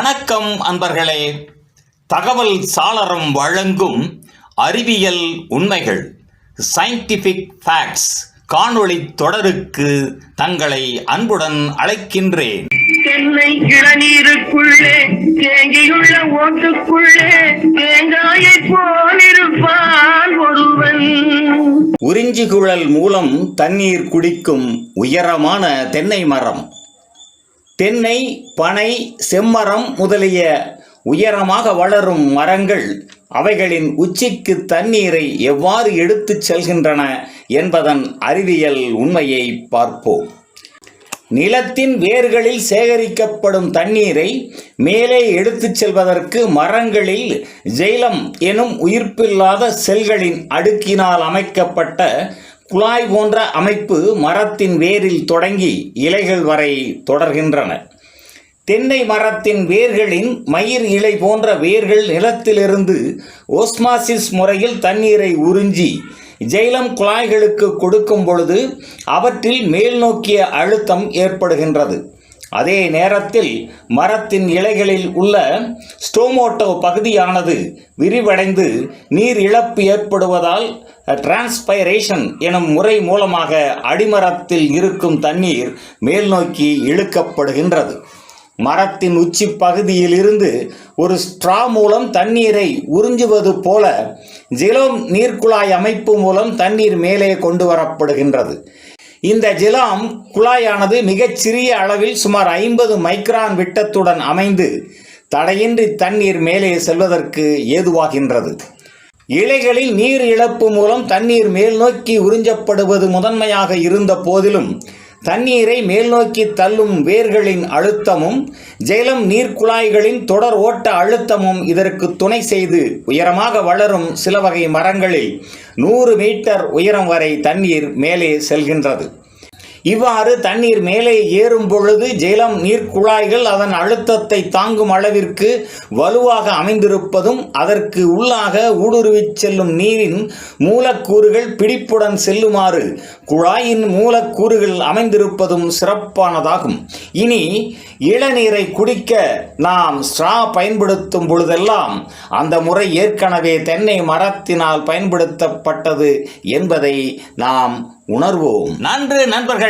வணக்கம் அன்பர்களே. தகவல் சாளரம் வழங்கும் அறிவியல் உண்மைகள் சயின்டிஃபிக் ஃபேக்ட்ஸ் காணொளி தொடருக்கு தங்களை அன்புடன் அழைக்கின்றேன். தென்னை இளநீருக்குள்ளே தேங்கியுள்ள ஓட்டுக்குள்ளே தேங்காயை போலிருப்பான் ஒருவன். உறிஞ்சிகுழல் மூலம் தண்ணீர் குடிக்கும் உயரமான தென்னை மரம் தென்னை பனை செம்மரம் முதலிய உயரமாக வளரும் மரங்கள் அவைகளின் உச்சிக்கு தண்ணீரை எவ்வாறு எடுத்துச் செல்கின்றன என்பதன் அறிவியல் உண்மையை பார்ப்போம். நிலத்தின் வேர்களில் சேகரிக்கப்படும் தண்ணீரை மேலே எடுத்துச் செல்வதற்கு மரங்களில் ஜெயிலம் எனும் உயிர்ப்பில்லாத செல்களின் அடுக்கினால் அமைக்கப்பட்ட குழாய் போன்ற அமைப்பு மரத்தின் வேரில் தொடங்கி இலைகள் வரை தொடர்கின்றன. தென்னை மரத்தின் வேர்களின் மயிர் இலை போன்ற வேர்கள் நிலத்திலிருந்து ஓஸ்மாசிஸ் முறையில் தண்ணீரை உறிஞ்சி ஜெயிலம் குழாய்களுக்கு கொடுக்கும் பொழுது அவற்றில் மேல் நோக்கிய அழுத்தம் ஏற்படுகின்றது. அதே நேரத்தில் மரத்தின் இலைகளில் உள்ள ஸ்டோமோட்டோ பகுதியானது விரிவடைந்து நீர் இழப்பு ஏற்படுவதால் டிரான்ஸ்பைரேஷன் எனும் முறை மூலமாக அடிமரத்தில் இருக்கும் தண்ணீர் மேல் நோக்கி இழுக்கப்படுகின்றது. மரத்தின் உச்சி பகுதியில் இருந்து ஒரு ஸ்ட்ரா மூலம் தண்ணீரை உறிஞ்சுவது போல ஜிலோம் நீர்க்குழாய் அமைப்பு மூலம் தண்ணீர் மேலே கொண்டு வரப்படுகின்றது. இந்த ஜிலாம் குழாயானது மிகச்சிறிய அளவில் சுமார் ஐம்பது மைக்ரான் விட்டத்துடன் அமைந்து தடையின்றி தண்ணீர் மேலே செல்வதற்கு ஏதுவாகின்றது. இலைகளில் நீர் இழப்பு மூலம் தண்ணீர் மேல் நோக்கி உறிஞ்சப்படுவது முதன்மையாக இருந்த போதிலும் தண்ணீரை மேல்நோக்கி தள்ளும் வேர்களின் அழுத்தமும் ஜெலம் நீர்க்குழாய்களின் தொடர் ஓட்ட அழுத்தமும் இதற்கு துணை செய்து உயரமாக வளரும் சில வகை மரங்களில் நூறு மீட்டர் உயரம் வரை தண்ணீர் மேலே செல்கின்றது. இவ்வாறு தண்ணீர் மேலே ஏறும் பொழுது ஜலம் நீர்க்குழாய்கள் அதன் அழுத்தத்தை தாங்கும் அளவிற்கு வலுவாக அமைந்திருப்பதும் அதற்கு உள்ளாக ஊடுருவிச் செல்லும் நீரின் மூலக்கூறுகள் பிடிப்புடன் செல்லுமாறு குழாயின் மூலக்கூறுகள் அமைந்திருப்பதும் சிறப்பானதாகும். இனி இளநீரை குடிக்க நாம் ஸ்ட்ரா பயன்படுத்தும் பொழுதெல்லாம் அந்த முறை ஏற்கனவே தென்னை மரத்தினால் பயன்படுத்தப்பட்டது என்பதை நாம் உணர்வோம். நன்று நண்பர்கள்.